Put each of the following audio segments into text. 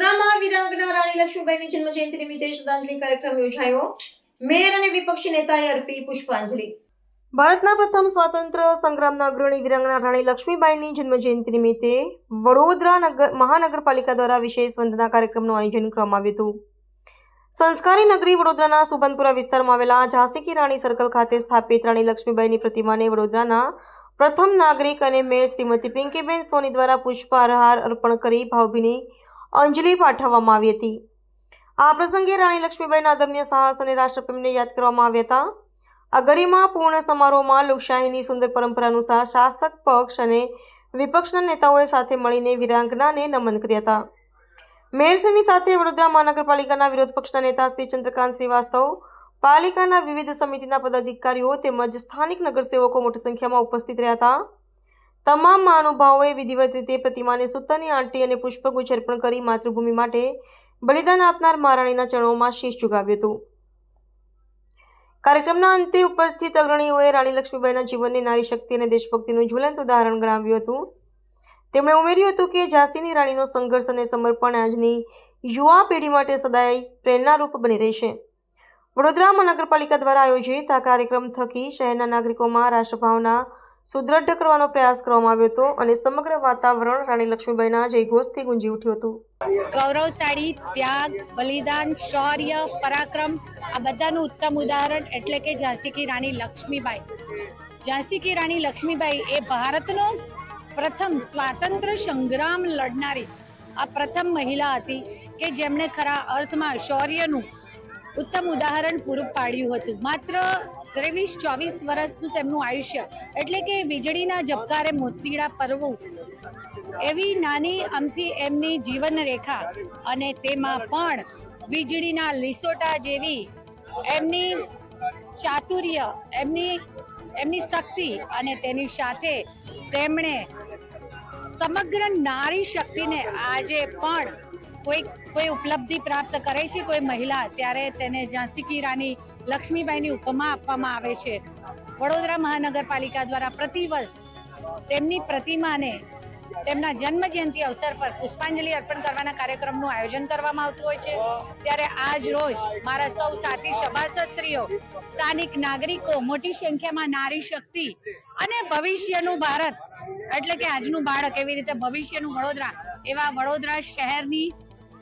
વડોદરામાં વીરાંગના રાણી લક્ષ્મીબાઈની જન્મજયંતિ નિમિત્તે શ્રદ્ધાંજલિ કાર્યક્રમ યોજાયો. મેયર અને વિપક્ષી નેતાએ અર્પી પુષ્પાંજલિ. ભારતના પ્રથમ સ્વાતંત્ર્ય સંગ્રામના અગ્રણી વિરંગના રાણી લક્ષ્મીબાઈની જન્મજયંતિ નિમિત્તે વડોદરા નગર, મહાનગરપાલિકા દ્વારા વિશેષ વંદના કાર્યક્રમનું આયોજન કરવામાં આવ્યું હતું. સંસ્કારી નગરી વડોદરાના સુબનપુરા વિસ્તારમાં આવેલા ઝાંસી કી રાણી સર્કલ ખાતે સ્થાપિત રાણી લક્ષ્મીબાઈની પ્રતિમાને વડોદરાના પ્રથમ નાગરિક અને મેયર શ્રીમતી પિંકીબેન સોની દ્વારા પુષ્પહાર અર્પણ કરી ભાવભીની અંજલિ પાઠવવામાં આવી હતી. આ પ્રસંગે રાણી લક્ષ્મીબાઈના અદમ્ય સાહસ અને રાષ્ટ્રપ્રેમને યાદ કરવામાં આવ્યા હતા. આ ગરિમાપૂર્ણ સમારોહમાં લોકશાહીની સુંદર પરંપરા અનુસાર શાસક પક્ષ અને વિપક્ષના નેતાઓએ સાથે મળીને વીરાંગનાને નમન કર્યા હતા. મેયરશ્રીની સાથે વડોદરા મહાનગરપાલિકાના વિરોધ પક્ષના નેતા શ્રી ચંદ્રકાંત શ્રીવાસ્તવ, પાલિકાના વિવિધ સમિતિના પદાધિકારીઓ તેમજ સ્થાનિક નગરસેવકો મોટી સંખ્યામાં ઉપસ્થિત રહ્યા હતા. તમામ મહાનુભાવોએ વિધિવત રીતે પ્રતિમાને સૂતરની આંટી અને પુષ્પગુચ્છ અર્પણ કરી માતૃભૂમિ માટે બલિદાન આપનાર મહારાણીના ચરણોમાં શીશ ઝુકાવ્યું હતું. કાર્યક્રમના અંતે ઉપસ્થિત અગ્રણીઓએ રાણી લક્ષ્મીબાઈના જીવનને નારી શક્તિ અને દેશભક્તિનું જ્વલંત ઉદાહરણ ગણાવ્યું હતું. તેમણે ઉમેર્યું હતું કે ઝાંસીની રાણીનો સંઘર્ષ અને સમર્પણ આજની યુવા પેઢી માટે સદાય પ્રેરણારૂપ બની રહેશે. વડોદરા મહાનગરપાલિકા દ્વારા આયોજિત આ કાર્યક્રમ થકી શહેરના નાગરિકોમાં રાષ્ટ્રભાવના સુદૃઢ કરવાનો પ્રયાસ કરવામાં આવ્યો હતો અને સમગ્ર વાતાવરણ રાણી લક્ષ્મીબાઈના જયઘોષથી ગુંજી ઉઠ્યું હતું. ગૌરવશાળી ત્યાગ, બલિદાન, શૌર્ય, પરાક્રમ, આ બધાનું ઉત્તમ ઉદાહરણ એટલે કે ઝાંસી કી રાણી લક્ષ્મીબાઈ. ઝાંસી કી રાણી લક્ષ્મીબાઈ એ ભારતનો પ્રથમ સ્વાતંત્ર્ય સંગ્રામ લડનારી આ પ્રથમ મહિલા હતી કે જેમણે ખરા અર્થમાં શૌર્યનું ઉત્તમ ઉદાહરણ પૂરું પાડ્યું હતું. માત્ર ત્રેવીસ, ચોવીસ વર્ષનું તેમનું આયુષ્ય. એટલે કે વીજળીના ઝબકારે મોતીડા પરવું. એવી નાની અમથી એમની જીવન અને તેમાં પણ વીજળીના લીસોટા જેવી એમની ચાતુર્ય, એમની એમની શક્તિ અને તેની સાથે તેમણે સમગ્ર નારી શક્તિને આજે પણ કોઈ કોઈ ઉપલબ્ધિ પ્રાપ્ત કરે છે? કોઈ મહિલા ત્યારે તેને ઝાંસી કી રાની લક્ષ્મીબાઈની ઉપમા આપવામાં આવે છે. વડોદરા મહાનગરપાલિકા દ્વારા પ્રતિવર્ષ તેમની પ્રતિમાને તેમના જન્મ જયંતિ અવસર પર પુષ્પાંજલિ અર્પણ કરવાના કાર્યક્રમનું આયોજન કરવામાં આવતું હોય છે. ત્યારે આજ રોજ મારા સૌ સાથી સભાસદશ્રીઓ, સ્થાનિક નાગરિકો, મોટી સંખ્યામાં નારી શક્તિ અને ભવિષ્યનું ભારત, એટલે કે આજનું બાળક એવી રીતે ભવિષ્યનું વડોદરા, એવા વડોદરા શહેરની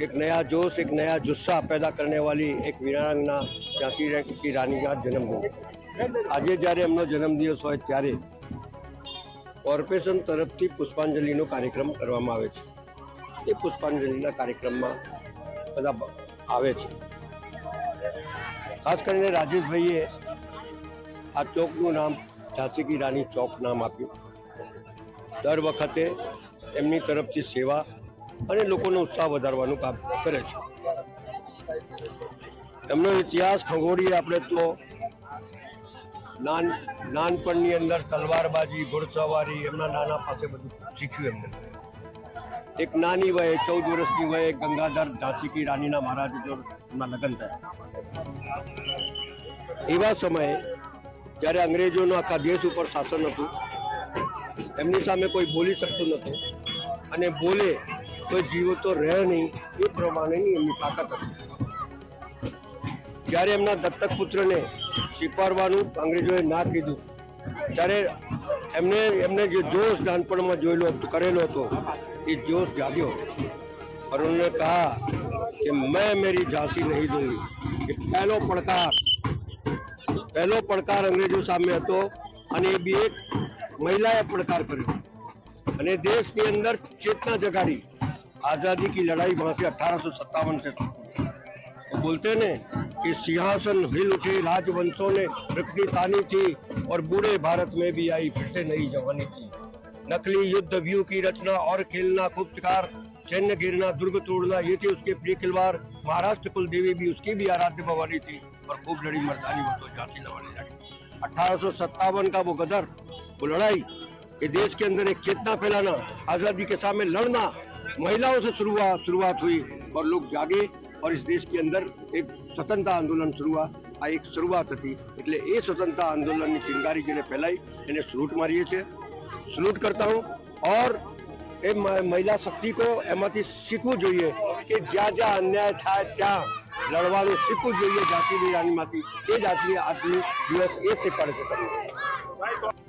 एक नया जोश एक नया जुस्सा पैदा करने वाली એક વીરાંગના ઝાંસી કી રાની का જન્મદિન આજે જ્યારે એમનો જન્મદિવસ હોય ત્યારે કોર્પોરેશન તરફથી પુષ્પાંજલિનો કાર્યક્રમ કરવામાં આવે છે એ પુષ્પાંજલિના કાર્યક્રમમાં બધા બ- આવે છે ખાસ કરીને રાજેશભાઈએ આ ચોકનું નામ ઝાંસી કી રાની ચોક નામ આપ્યું દર વખતે એમની તરફથી સેવા અને લોકોનો ઉત્સાહ વધારવાનું કામ કરે છે. એમનો ઇતિહાસ ખગોળીએ આપણે તો નાન, નાનપણની અંદર તલવારબાજી, ઘોડસવારી, એમના નાના પાસે બધું શીખ્યું એમને. એક નાની વયે, ચૌદ વર્ષની વયે ગંગાધર ઝાંસી કી રાનીના મહારાજ એમના લગ્ન થયા. એવા સમયે જ્યારે અંગ્રેજોનું આખા દેશ ઉપર શાસન હતું, એમની સામે કોઈ બોલી શકતું નહોતું અને બોલે કોઈ જીવો તો રહે નહીં, એ પ્રમાણેની એમની તાકાત હતી. જ્યારે એમના દત્તક પુત્રને સ્વીકારવાનું અંગ્રેજોએ ના કીધું, ત્યારે એમને એમને જે જોશ નાનપણમાં જોયેલો કરેલો હતો, એ જોશ જાગ્યો. और उन्होंने कहा कि मैं मेरी झांसी नहीं दूंगी કે પહેલો પડકાર પહેલો પડકાર અંગ્રેજો સામે હતો અને એ બી એક મહિલાએ પડકાર કર્યો. અને દેશની અંદર ચેતના જગાડી. आज़ादी की लड़ाई वहाँ से अठारह सौ सत्तावन से वो बोलते ने, कि सिंहासन हिल उठे, राजवंशों ने रखनी तानी थी और बूढ़े भारत में भी आई फिर से नई जवानी थी। नकली युद्ध, व्यू की रचना और खेलना गुप्तकार सैन्य गिरना, दुर्ग तोड़ना, ये थी उसके प्रिय खिलवाड़। महाराष्ट्र कुल देवी भी उसकी भी आराध्य भवानी थी और खूब लड़ी मर्दानी वो तो झांसी लवानी अठारह का वो गदर, वो लड़ाई ये देश के अंदर एक चेतना फैलाना, आज़ादी के सामने लड़ना महिलाओं से शुरुआत शुरुआत हुई और लोग जागे और इस देश के अंदर एक સ્વતંત્રતા આંદોલન શરૂઆત આ એક શરૂઆત હતી એટલે એ સ્વતંત્રતા આંદોલનની ચિંગારી જેને ફેલાઈ એને સલ્યુટ મારીએ છીએ સલ્યુટ કરતા હું ઓર એ મ- મહિલા શક્તિ કો એમાંથી શીખવું જોઈએ કે જ્યાં જ્યાં અન્યાય થાય ત્યાં લડવાનું શીખવું જોઈએ ઝાંસીની રાણીમાંથી એ જ આજની આજની દિવસ એ શીખવાડે છે તમને